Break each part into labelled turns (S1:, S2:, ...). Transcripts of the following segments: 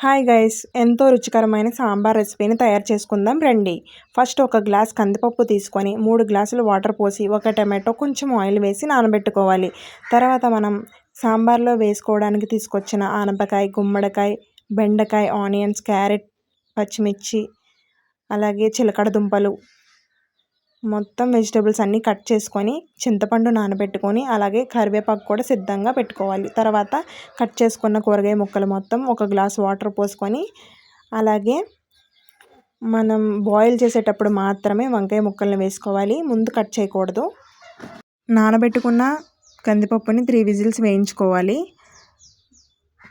S1: Hi guys ఎంతో రుచికరమైన సాంబార్ రెసిపీని తయారు చేసుకుందాం రండి. ఫస్ట్ ఒక గ్లాస్ కందిపప్పు తీసుకొని మూడు గ్లాసులు వాటర్ పోసి ఒక టమాటో కొంచెం ఆయిల్ వేసి నానబెట్టుకోవాలి. తర్వాత మనం సాంబార్లో వేసుకోవడానికి తీసుకొచ్చిన ఆనపకాయ గుమ్మడికాయ బెండకాయ ఆనియన్స్ క్యారెట్ పచ్చిమిర్చి అలాగే చిలకడ దుంపలు మొత్తం వెజిటేబుల్స్ అన్నీ కట్ చేసుకొని చింతపండు నానబెట్టుకొని అలాగే కరివేపాకు కూడా సిద్ధంగా పెట్టుకోవాలి. తర్వాత కట్ చేసుకున్న కూరగాయ ముక్కలు మొత్తం ఒక గ్లాస్ వాటర్ పోసుకొని అలాగే మనం బాయిల్ చేసేటప్పుడు మాత్రమే వంకాయ ముక్కల్ని వేసుకోవాలి. ముందు కట్ చేయకూడదు. నానబెట్టుకున్న కందిపప్పుని త్రీ విజిల్స్ వేయించుకోవాలి.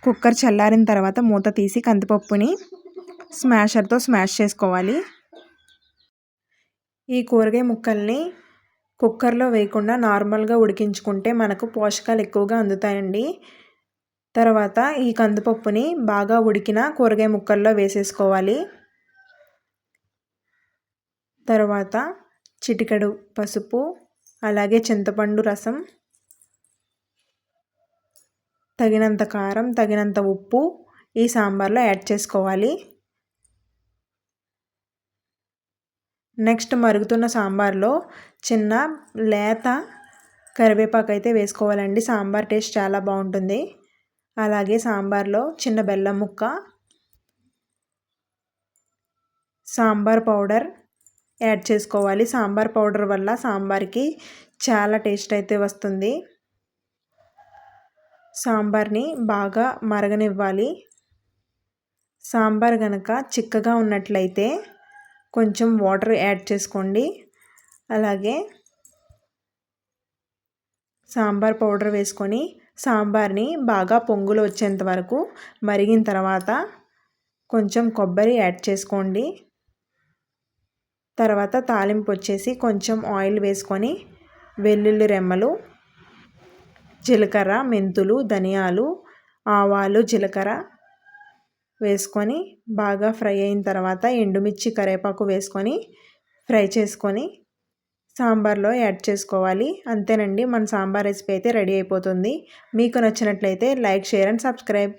S1: కుక్కర్ చల్లారిన తర్వాత మూత తీసి కందిపప్పుని స్మాషర్తో స్మాష్ చేసుకోవాలి. ఈ కూరగాయ ముక్కల్ని కుక్కర్లో వేయకుండా నార్మల్గా ఉడికించుకుంటే మనకు పోషకాలు ఎక్కువగా అందుతాయండి. తర్వాత ఈ కందిపప్పుని బాగా ఉడికిన కూరగాయ ముక్కల్లో వేసేసుకోవాలి. తర్వాత చిటికెడు పసుపు అలాగే చింతపండు రసం తగినంత కారం తగినంత ఉప్పు ఈ సాంబార్లో యాడ్ చేసుకోవాలి. నెక్స్ట్ మరుగుతున్న సాంబార్లో చిన్న లేత కరివేపాకు అయితే వేసుకోవాలండి. సాంబార్ టేస్ట్ చాలా బాగుంటుంది. అలాగే సాంబార్లో చిన్న బెల్లం ముక్క సాంబార్ పౌడర్ యాడ్ చేసుకోవాలి. సాంబార్ పౌడర్ వల్ల సాంబార్కి చాలా టేస్ట్ అయితే వస్తుంది. సాంబార్ని బాగా మరగనివ్వాలి. సాంబార్ కనుక చిక్కగా ఉన్నట్లయితే కొంచెం వాటర్ యాడ్ చేసుకోండి. అలాగే సాంబార్ పౌడర్ వేసుకొని సాంబార్ని బాగా పొంగులు వచ్చేంత వరకు మరిగిన తర్వాత కొంచెం కొబ్బరి యాడ్ చేసుకోండి. తర్వాత తాలింపు వచ్చేసి కొంచెం ఆయిల్ వేసుకొని వెల్లుల్లి రెమ్మలు జీలకర్ర మెంతులు ధనియాలు ఆవాలు జీలకర్ర వేసుకొని బాగా ఫ్రై అయిన తర్వాత ఎండుమిర్చి కరివేపాకు వేసుకొని ఫ్రై చేసుకొని సాంబార్లో యాడ్ చేసుకోవాలి. అంతేనండి మన సాంబార్ రెసిపీ అయితే రెడీ అయిపోతుంది. మీకు నచ్చినట్లయితే లైక్ షేర్ అండ్ సబ్స్క్రైబ్.